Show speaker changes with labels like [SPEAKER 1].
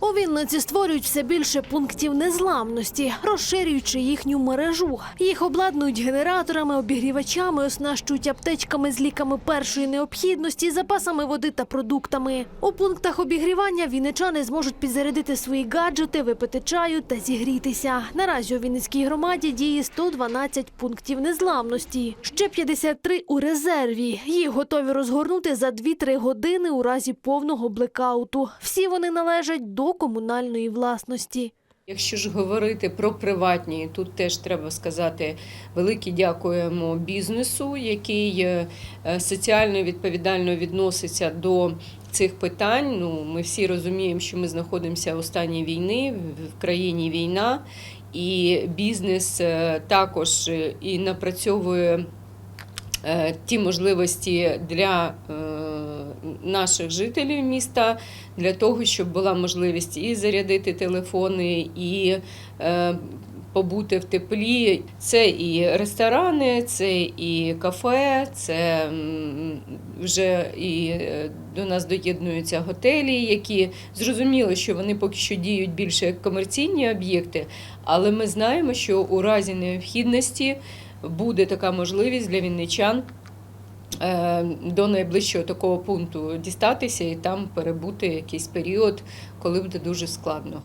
[SPEAKER 1] У Вінниці створюють все більше пунктів незламності, розширюючи їхню мережу. Їх обладнують генераторами, обігрівачами, оснащують аптечками з ліками першої необхідності, запасами води та продуктами. У пунктах обігрівання вінничани зможуть підзарядити свої гаджети, випити чаю та зігрітися. Наразі у Вінницькій громаді діє 112 пунктів незламності. Ще 53 у резерві. Їх готові розгорнути за 2-3 години у разі повного блекауту. Всі вони належать до комунальної власності.
[SPEAKER 2] Якщо ж говорити про приватні, тут теж треба сказати велике дякуємо бізнесу, який е, е, соціально відповідально відноситься до цих питань. Ну, ми всі розуміємо, що ми знаходимося у стані війни, в країні війна, і бізнес е, також і напрацьовує ті можливості для наших жителів міста, для того, щоб була можливість і зарядити телефони, і е, побути в теплі. Це і ресторани, це і кафе, це вже і е, до нас доєднуються готелі, які зрозуміло, що вони поки що діють більше як комерційні об'єкти, але ми знаємо, що у разі необхідності буде така можливість для вінничан до найближчого такого пункту дістатися і там перебути якийсь період, коли буде дуже складно.